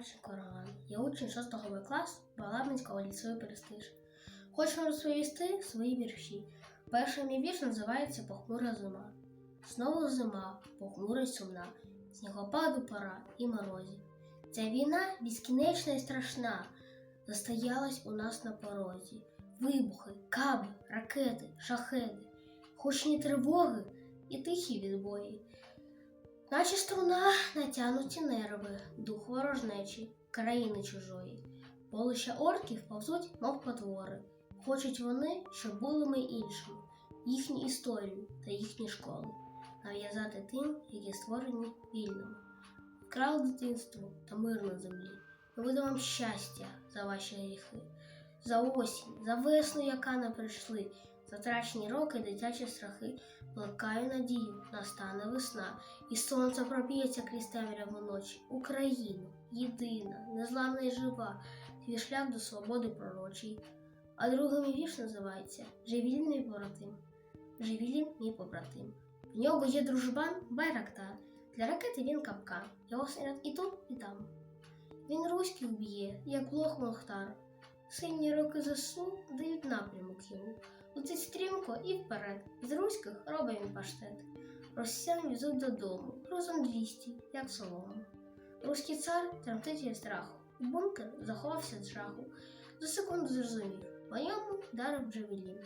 Іванович Кораган. Я учень 6 класу Балабинського ліцею Престиж. Хочу розповісти свої вірші. Перший мій вірш називається Похмура зима. Знову зима, похмура сумна, снігопаду пора і морозі. Ця війна безкінечна і страшна, застоялась у нас на порозі. Вибухи, каби, ракети, шахеди, гучні тривоги і тихі відбої. Наче струна натянуті нерви, дух ворожнечі, країни чужої. Полища орків повзуть, мов потвори. Хочуть вони, щоб були ми іншими, їхню історію та їхні школи, нав'язати тим, які створені вільними. Вкрали дитинство та мир на землі. Ми видам вам щастя за ваші гріхи, за осінь, за весну, яка не прийшли, за трачені роки, дитячі страхи. Плекаю надію, настане весна, і сонце проб'ється крізь темряву ночі. Україна, єдина, незламна і жива, твій шлях до свободи пророчий. А другий мій вірш називається Живілін мій побратим. Живілін мій побратим. В нього є дружбан Байрактар. Для ракети він капкан. Його снаряд і тут, і там. Він руських б'є, як лох Мохтар. Сильні роки ЗСУ дають напрямок йому. Летить стрімко і вперед. З руських робимо паштет. Росіян везуть додому, розум двісті, як солому. Руський цар тремтить від страху. Бункер заховався з жаху. За секунду зрозумів, по ньому вдарив Джавелін.